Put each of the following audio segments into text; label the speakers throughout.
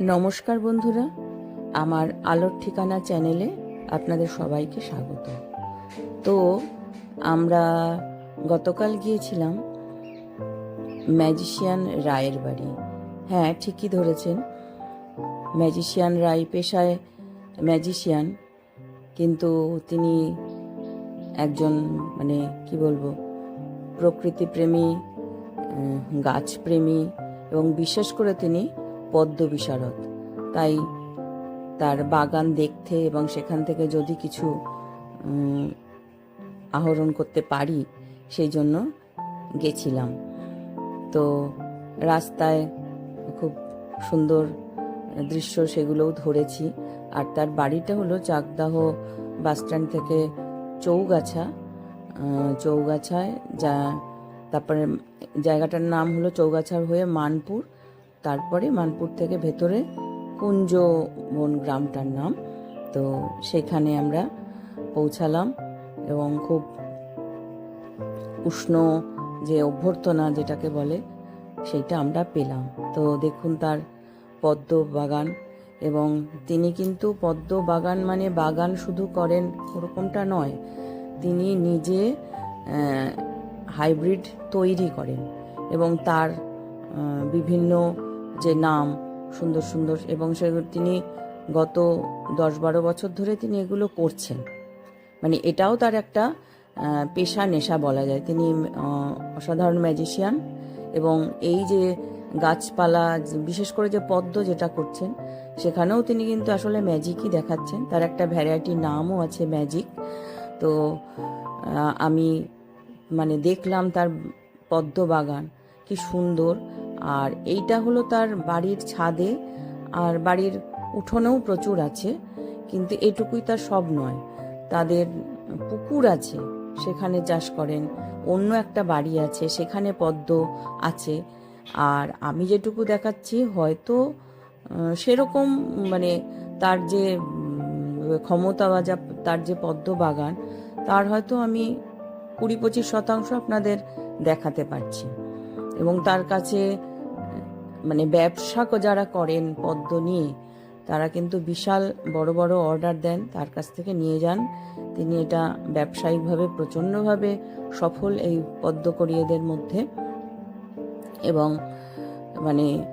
Speaker 1: নমস্কার বন্ধুরা, আমার আলোর ঠিকানা চ্যানেলে আপনাদের সবাইকে স্বাগত। তো আমরা গতকাল গিয়েছিলাম ম্যাজিশিয়ান রায়ের বাড়ি। হ্যাঁ ঠিকই ধরেছেন, ম্যাজিশিয়ান রায় পেশায় ম্যাজিশিয়ান, কিন্তু তিনি একজন মানে কি বলব, প্রকৃতিপ্রেমী গাছপ্রেমী এবং বিশেষ করে তিনি পদ্ম বিশারদ। তাই তার বাগান দেখতে এবং সেখান থেকে যদি কিছু আহরণ করতে পারি, সেই জন্য গেছিলাম। তো রাস্তায় খুব সুন্দর দৃশ্য সেগুলোও ধরেছি। আর তার বাড়িটা হলো চাকদাহ বাসস্ট্যান্ড থেকে চৌগাছা চৌগাছায় যা, তারপরে জায়গাটার নাম হলো চৌগাছার হয়ে মানপুর। তারপরে মানপুর থেকে ভেতরে কুঞ্জ বন গ্রামটার নাম। তো সেখানে আমরা পৌঁছালাম এবং খুব উষ্ণ যে অভ্যর্থনা যেটাকে বলে, সেটা আমরা পেলাম। তো দেখুন তার পদ্ম বাগান এবং তিনি কিন্তু পদ্ম বাগান মানে বাগান শুধু করেন ওরকমটা নয়, তিনি নিজে হাইব্রিড তৈরি করেন এবং তার বিভিন্ন যে নাম সুন্দর সুন্দর এবং সেগুলো তিনি গত দশ বারো বছর ধরে তিনি এগুলো করছেন। মানে এটাও তার একটা পেশা নেশা বলা যায়। তিনি অসাধারণ ম্যাজিশিয়ান এবং এই যে গাছপালা, বিশেষ করে যে পদ্ম যেটা করছেন, সেখানেও তিনি কিন্তু আসলে ম্যাজিকই দেখাচ্ছেন। তার একটা ভ্যারাইটি নামও আছে ম্যাজিক তো আমি মানে দেখলাম তার পদ্ম বাগান, কি সুন্দর। আর এইটা হলো তার বাড়ির ছাদে, আর বাড়ির উঠোনেও প্রচুর আছে, কিন্তু এটুকুই তার সব নয়। তাদের পুকুর আছে, সেখানে চাষ করেন। অন্য একটা বাড়ি আছে, সেখানে পদ্ম আছে। আর আমি যেটুকু দেখাচ্ছি, হয়তো সেরকম মানে তার যে ক্ষমতা বা যা, তার যে পদ্ম বাগান, তার হয়তো আমি কুড়ি পঁচিশ শতাংশ আপনাদের দেখাতে পারছি। এবং তার কাছে মানে ব্যবসা যারা করেন পদ্ম নিয়ে, তারা কিন্তু বিশাল বড় বড় অর্ডার দেন, তার কাছ থেকে নিয়ে যান। তিনি এটা ব্যবসায়িকভাবে প্রচণ্ডভাবে সফল এই পদ্মকরিয়েদের মধ্যে। এবং মানে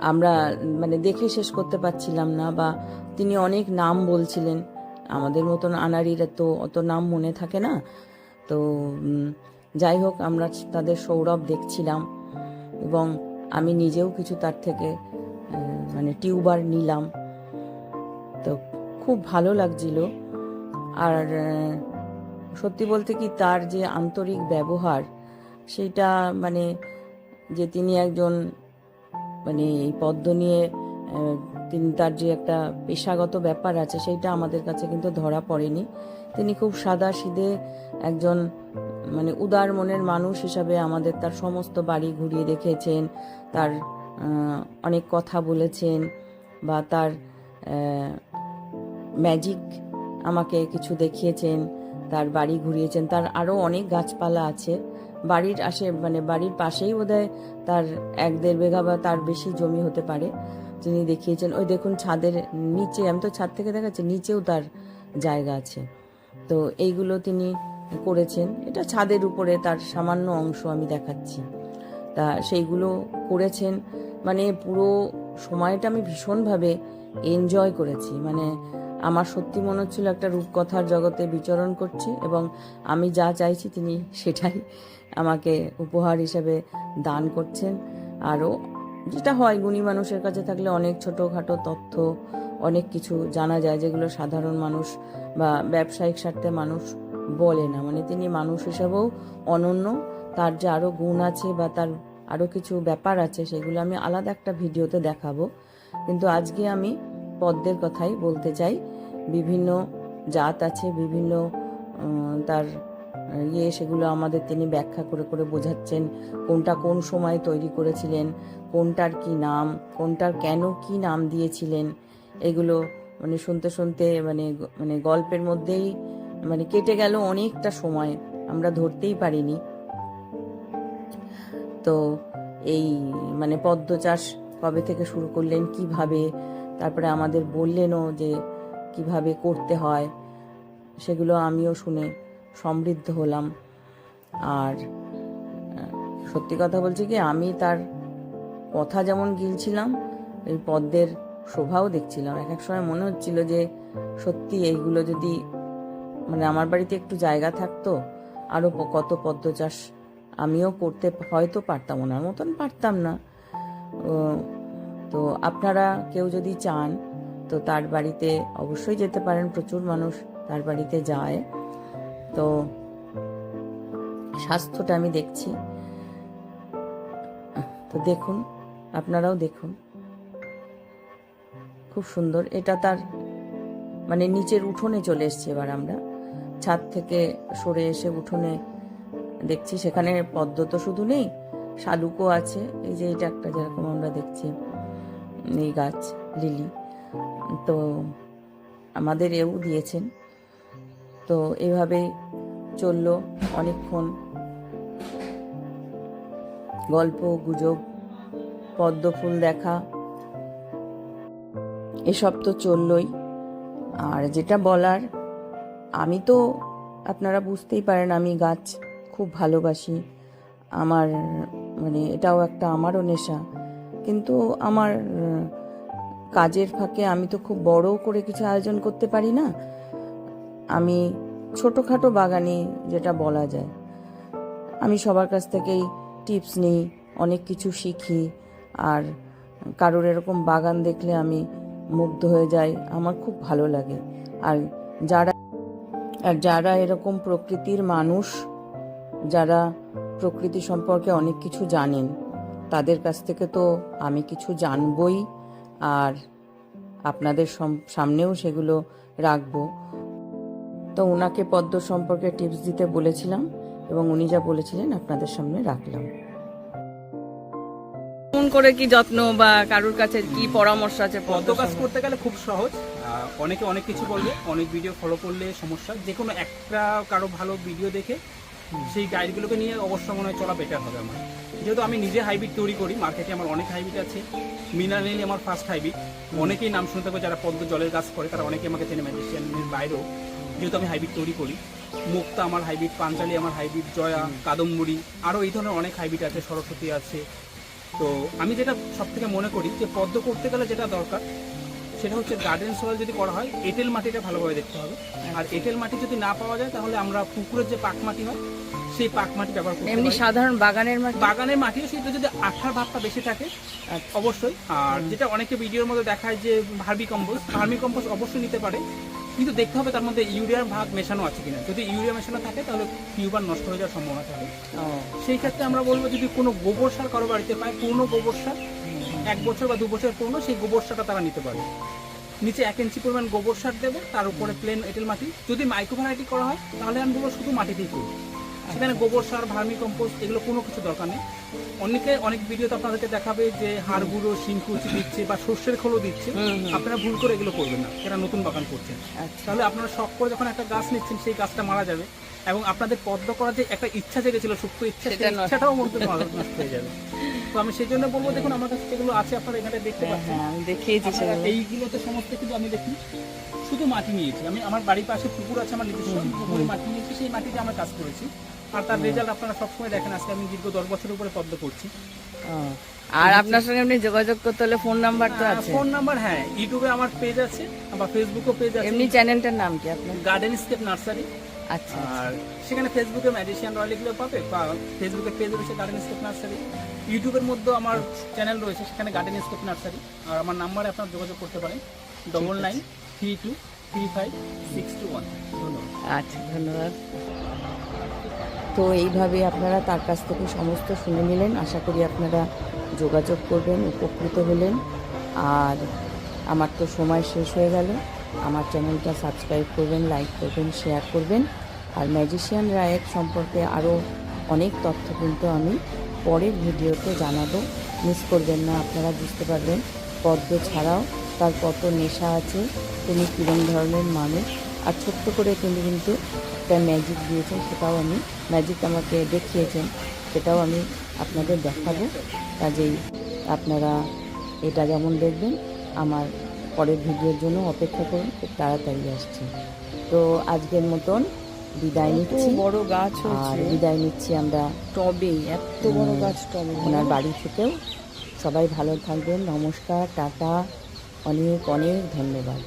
Speaker 1: আমরা মানে দেখে শেষ করতে পারছিলাম না, বা তিনি অনেক নাম বলছিলেন। আমাদের মতন আনারিরা তো অত নাম মনে থাকে না। তো যাই হোক, আমরা তাদের সৌরভ দেখছিলাম। এবং আমি নিজেও কিছু তার থেকে মানে টিউবার নিলাম। তো খুব ভালো লাগছিল। আর সত্যি বলতে কি তার যে আন্তরিক ব্যবহার, সেটা মানে যে তিনি একজন মানে এই পদ্ম নিয়ে তিনি তার যে একটা পেশাগত ব্যাপার আছে, সেইটা আমাদের কাছে কিন্তু ধরা পড়েনি। তিনি খুব সাদা সিধে একজন মানে উদার মনের মানুষ হিসাবে আমাদের তার সমস্ত বাড়ি ঘুরিয়ে দেখেছেন তার অনেক কথা বলেছেন বা তার ম্যাজিক আমাকে কিছু দেখিয়েছেন, তার বাড়ি ঘুরিয়েছেন, তার আরও অনেক গাছপালা আছে। বাড়ির আশে মানে বাড়ির পাশেই বোধহয় তার এক দেড় বিঘা বা তার বেশি জমি হতে পারে। তিনি দেখিয়েছেন, ওই দেখুন, ছাদের নিচে, আমি তো ছাদ থেকে দেখাচ্ছি, নিচেও তার জায়গা আছে। তো এইগুলো তিনি করেছেন। এটা ছাদের উপরে তার সামান্য অংশ আমি দেখাচ্ছি। তা সেইগুলো করেছেন মানে পুরো সময়টা আমি ভীষণভাবে এনজয় করেছি। মানে আমার সত্যি মনে হচ্ছিল একটা রূপকথার জগতে বিচরণ করছি এবং আমি যা চাইছি তিনি সেটাই আমাকে উপহার হিসেবে দান করছেন। আরও যেটা হয়, গুণী মানুষের কাছে থাকলে অনেক ছোটোখাটো তথ্য, অনেক কিছু জানা যায় যেগুলো সাধারণ মানুষ বা ব্যবসায়িক স্বার্থে মানুষ বলে না। মানে তিনি মানুষ হিসাবেও অনন্য, তার যে আরও গুণ আছে বা তার আরও কিছু ব্যাপার আছে সেগুলো আমি আলাদা একটা ভিডিওতে দেখাবো। কিন্তু আজকে আমি পদ্মের কথাই বলতে চাই। বিভিন্ন জাত আছে, বিভিন্ন তার ইয়ে সেগুলো আমাদের তিনি ব্যাখ্যা করে করে বোঝাচ্ছেন, কোনটা কোন সময় তৈরি করেছিলেন, কোনটার কি নাম, কোনটার কেন কি নাম দিয়েছিলেন, এগুলো মানে শুনতে শুনতে মানে মানে গল্পের মধ্যেই মানে কেটে গেল অনেকটা সময়, আমরা ধরতেই পারিনি। তো এই মানে পদ্ম চাষ কবে থেকে শুরু করলেন, কীভাবে, তারপরে আমাদের বললেনও যে কীভাবে করতে হয়, সেগুলো আমিও শুনে সমৃদ্ধ হলাম। আর সত্যি কথা বলছি কি, আমি তার কথা যেমন গিলছিলাম, এই পদ্মের শোভাও দেখছিলাম। এক এক সময় মনে হচ্ছিল যে, সত্যি এইগুলো যদি মানে আমার বাড়িতে একটু জায়গা থাকতো আরও কত পদ্ম চাষ আমিও করতে হয়তো পারতাম, ওনার মতন পারতাম না। তো আপনারা কেউ যদি চান, তো তার বাড়িতে অবশ্যই যেতে পারেন। প্রচুর মানুষ তার বাড়িতে যায়। তো স্বাস্থ্যটা আমি দেখছি। তো দেখুন, আপনারাও দেখুন। খুব সুন্দর। এটা তার মানে নিচের উঠোনে চলে এসছে এবার আমরা। ছাদ থেকে সরে এসে উঠোনে দেখছি। সেখানে পদ্ম তো শুধু নেই, শালুকও আছে। এই যে এটা একটা যেরকম আমরা দেখছি এই গাছ, লিলি। তো আমাদের এও দিয়েছেন। তো এভাবেই চলল অনেকক্ষণ। গল্প, গুজব, পদ্ম ফুল দেখা, এসব তো চললই। আর যেটা বলার, আমি তো, আপনারা বুঝতেই পারেন, আমি গাছ খুব ভালোবাসি। আমার মানে এটাও একটা আমারও নেশা। কিন্তু আমার কাজের ফাঁকে আমি তো খুব বড় করে কিছু আয়োজন করতে পারি না। আমি ছোটোখাটো বাগানে যেটা বলা যায়। আমি সবার কাছ থেকেই টিপস নিই, অনেক কিছু শিখি আর কারোর এরকম বাগান দেখলে আমি মুগ্ধ হয়ে যাই, আমার খুব ভালো লাগে। আর যারা আর যারা এরকম প্রকৃতির মানুষ, যারা প্রকৃতি সম্পর্কে অনেক কিছু জানেন, তাদের কাছ থেকে তো আমি কিছু জানবই আর আপনাদের সামনেও সেগুলো রাখব। তো ওনাকে পদ্ম সম্পর্কে টিপস দিতে বলেছিলাম এবং উনি যা বলেছিলেন আপনাদের সামনে রাখলাম। কোন করে কি যত্ন বা কারুর কাছে কি পরামর্শ আছে
Speaker 2: পদ্ম কাজ করতে গেলে খুব সহজ। অনেকে অনেক কিছু বলবে অনেক ভিডিও ফলো করলে সমস্যা। যে কোনো একটা কারও ভালো ভিডিও দেখে সেই গাইডগুলোকে নিয়ে অবশ্য মনে হয় চলা বেটার হবে আমার। যেহেতু আমি নিজে হাইব্রিড তৈরি করি মার্কেটে আমার অনেক হাইব্রিড আছে। মিনারেলি আমার ফার্স্ট হাইব্রিড অনেকেই নাম শুনতে পাবে যারা পদ্ম জলের গাছ করে তারা অনেকে আমাকে চেনে ম্যাজিশিয়ানের বাইরেও। যেহেতু আমি হাইব্রিড তৈরি করি মুক্তা আমার হাইব্রিড পাঞ্চালি আমার হাইব্রিড জয়া কাদম্বরী আরও এই ধরনের অনেক হাইব্রিড আছে সরস্বতী আছে। তো আমি যেটা সব থেকে মনে করি যে পদ্ম করতে গেলে যেটা দরকার সেটা হচ্ছে গার্ডেন সয়েল যদি করা হয় এঁটেল মাটিটা ভালোভাবে দেখতে হবে। আর এঁটেল মাটি যদি না পাওয়া যায় তাহলে আমরা পুকুরের যে পাক মাটি হয় সেই পাক মাটি ব্যবহার করতে
Speaker 1: এমনি সাধারণ বাগানের মাটি?
Speaker 2: বাগানের মাটিও সেটা যদি আঠার ভাবটা বেশি থাকে
Speaker 1: আচ্ছা।
Speaker 2: অবশ্যই। আর যেটা অনেকে ভিডিওর মধ্যে দেখায় যে ভার্মি কম্পোস্ট ভার্মি কম্পোস্ট অবশ্যই নিতে পারে কিন্তু দেখতে হবে তার মধ্যে ইউরিয়ার ভাগ মেশানো আছে কিনা। যদি ইউরিয়া মেশানো থাকে তাহলে টিউবার নষ্ট হয়ে যাওয়ার সম্ভাবনা থাকে। সেই ক্ষেত্রে আমরা বলব যদি কোনো গোবর সার কারও বাড়িতে পায় পুরনো গোবর সার এক বছর বা দু বছর পুরনো সেই গোবর সারটা তারা নিতে পারে। নিচে এক ইঞ্চি পরিমাণ গোবর সার দেবো তার উপরে প্লেন এঁটেল মাটি। যদি মাইক্রো ভ্যারাইটি করা হয় তাহলে আমি বলব শুধু মাটিতেই করি সেখানে গোবর সার ভার্মি কম্পোস্ট এগুলো কোনো কিছু দরকার নেই। অনেকে অনেক ভিডিওতে আপনাদেরকে দেখাবে যে হাড় গুঁড়ো শিংকুচি দিচ্ছে বা সর্ষের খোলও দিচ্ছে। আপনারা ভুল করে এগুলো করবেন না। এরা নতুন বাগান করছেন
Speaker 1: আচ্ছা।
Speaker 2: তাহলে আপনারা শখ করে যখন একটা গাছ নিচ্ছেন সেই গাছটা মারা যাবে এবং আপনাদের পদ্ম করার যে একটা ইচ্ছা জেগেছিল সুপ্ত ইচ্ছা ইচ্ছাটাও মধ্যে নষ্ট হয়ে যাবে। তো আমি সেই জন্য বলব দেখুন আমার কাছে যেগুলো আছে আপনারা এখানে দেখতে
Speaker 1: হ্যাঁ
Speaker 2: পাচ্ছেন।
Speaker 1: হ্যাঁ দেখিয়েছি
Speaker 2: এইগুলোতে সমস্ত কিছু আমি দেখি। শুধু মাটি নিয়েছি। আমি আমার বাড়ির পাশে পুকুর আছে আমার নিজস্ব পুকুরে মাটি নিয়েছি সেই মাটিতে আমরা কাজ করেছি। আর তার রেজাল্ট আপনারা সবসময় দেখেন আজকে আমি দীর্ঘ দশ বছরের উপরে পদ্ম করছি।
Speaker 1: আর আপনার সঙ্গে এমনি যোগাযোগ করতে হলে ফোন নাম্বার তো আছে।
Speaker 2: ফোন নাম্বার হ্যাঁ ইউটিউবে আমার পেজ আছে বা ফেসবুকও পেজ আছে।
Speaker 1: এমনি চ্যানেলটার নাম কি আপনার?
Speaker 2: গার্ডেন স্কেপ নার্সারি
Speaker 1: আচ্ছা
Speaker 2: আর সেখানে ফেসবুকে ম্যাজিশিয়ান রয় লিখলেও পাবে বা ফেসবুকে পেজ রয়েছে গার্ডেন স্কেপ নার্সারি ইউটিউবের মধ্যেও আমার চ্যানেল রয়েছে সেখানে গার্ডেন স্কেপ নার্সারি আর আমার নাম্বারে আপনারা যোগাযোগ করতে পারেন double nine three two three five six two one ধন্যবাদ।
Speaker 1: আচ্ছা ধন্যবাদ। তো এইভাবে আপনারা তার কাছ থেকে সমস্ত শুনে নিলেন। আশা করি আপনারা যোগাযোগ করবেন, উপকৃত হলেন। আর আমার তো সময় শেষ হয়ে গেল। আমার চ্যানেলটা সাবস্ক্রাইব করবেন, লাইক করবেন, শেয়ার করবেন। আর ম্যাজিশিয়ান রায়ের সম্পর্কে আরও অনেক তথ্য কিন্তু আমি পরের ভিডিওতে জানাব। মিস করবেন না, আপনারা বুঝতে পারবেন। পদ্ম ছাড়াও তার কত নেশা আছে, তিনি কীরকম ধরনের মানুষ। আর ছোট্ট করে তিনি কিন্তু একটা ম্যাজিক দিয়েছেন সেটাও আমি ম্যাজিক আমাকে দেখিয়েছেন সেটাও আমি আপনাদের দেখাবো। কাজেই আপনারা এটা যেমন দেখবেন আমার পরের ভিডিওর জন্য অপেক্ষা করুন খুব তাড়াতাড়ি আসছে। তো আজকের মতন বিদায় নিচ্ছি।
Speaker 3: বড় গাছ
Speaker 1: আর বিদায় নিচ্ছি আমরা
Speaker 3: টবে এত বড় গাছ টবে।
Speaker 1: ওনার বাড়ি থেকেও। সবাই ভালো থাকবেন নমস্কার টাটা অনেক অনেক ধন্যবাদ।